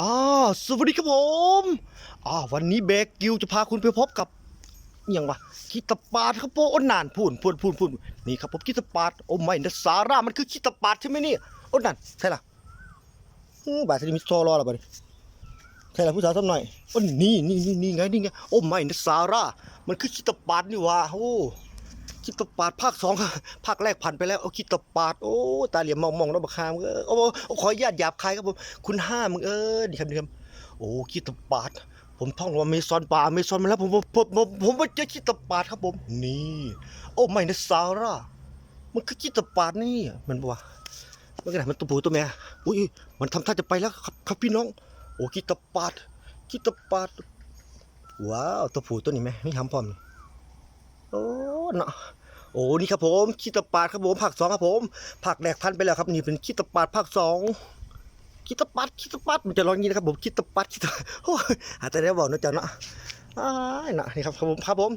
อ่าสวัสดีครับผมอ่าวันนี้เบกกิวจะพาคุณไปพบกับอย่างวะคิตาปาดครับผมโอ้นานพูนพูนพูนพูนนี่ครับผมคิตาปาดโอ้ไม่นะสาร่ามันคือคิตาปาดใช่ไหมนี่โอ้นานใช่ล่ะอืมบาทนี้มีโซรอหรอบ่ดิใช่ล่ะผู้สาวสักหน่อยโอ้นี่นี่นี่นี่ไงนี่ไงโอ้ไม่นะสาร่ามันคือคิตาปาดนี่วะโอ้ คิดตาปาดภาคสองภาคแรกผ่านไปแล้วเอาคิดตาปาดโอ้ตาเหลี่ยมมองมองแล้วบักคามเออโอ้ขออนุญาตหยาบคายครับผมคุณห้ามึงเออดีครับดีครับโอ้คิดตะปาด ผมท่องว่าเมซอนป่าเมซอนมาแล้วผมผมผมผมผมาเจอคิดตะปาดครับผม นี่ โอ้ไม่นะซาร่ามันคือคิดตะปาดนี่มันบอกว่ามันก็ไหนมันตัวผู้ตัวแม่อุ้ยมันทำท่าจะไปแล้วครับครับพี่น้อง โอ้คิดตะปาดคิดตะปาดว้าวตัวผู้ตัวนี้ไหมนี่ทำพร้อมนี่ เนาะโอ้นี่ครับผมคิดตะปาดครับผมภาคสองครับผมภาคแรกพันไปแล้วครับนี่เป็นคิดตะปาดภาคสองคิดตะปัดคิดตะปัดมันจะร้องงี้นะครับผมคิดตะปัดคิดตะโอ้ยอาจจะได้บอกนะจ๊ะเนาะอ้ายนะนี่ครับครับผมครับผม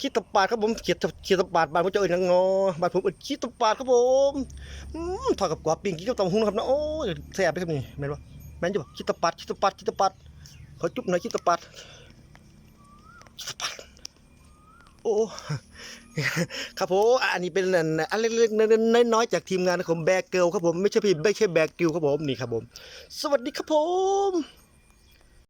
คิดตะปัดครับผมคิดตะคิดตะปัดบานผมจะเอ่ยนางงอบานผมเอ่ยคิดตะปัดครับผมทอดกับกวาดปิ้งกินกับตำหุ้งนะครับนะโอ้ยแซ่บไปครับนี่แม่นปะแม่นจะบอกคิดตะปัดคิดตะปัดคิดตะปัดขอจุ๊บหน่อยคิดตะปัดคิดตะปัด โอ้ครับผมอันนี้เป็นอันเล็กๆน้อยๆจากทีมงานของแบกเกิลครับผมไม่ใช่พี่ไม่ใช่แบกกิลครับผมนี่ครับผม สวัสดีครับผม